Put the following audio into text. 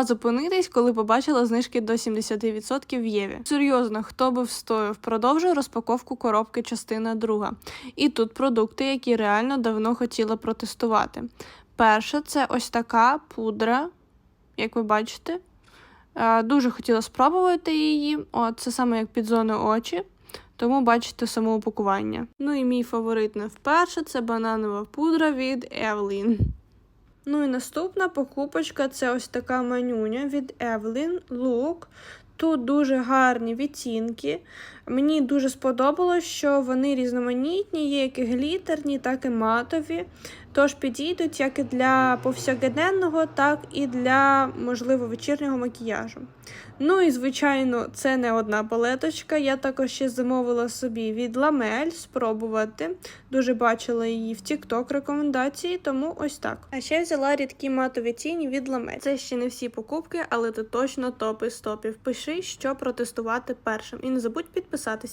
Зупинитись, коли побачила знижки до 70% в Єві. Серйозно, хто би встояв? Продовжую розпаковку коробки частина друга. І тут продукти, які реально давно хотіла протестувати. Перше, це ось така пудра, як ви бачите. Е, Дуже хотіла спробувати її. О, це саме як під зону очі. Тому бачите само упакування. Ну і мій фаворит не вперше це бананова пудра від Evelyn. Ну і наступна покупочка це ось така манюня від Evelyn Look. Тут дуже гарні відтінки. Мені дуже сподобалось, що вони різноманітні, є як і глітерні, так і матові. Тож підійдуть як і для повсякденного, так і для, можливо, вечірнього макіяжу. Ну і, звичайно, це не одна палеточка. Я також ще замовила собі від Ламель спробувати. Дуже бачила її в TikTok рекомендації, тому ось так. А ще взяла рідкі матові тіні від Ламель. Це ще не всі покупки, але це точно топи з топів. Пиши, що протестувати першим. І не забудь підписатись.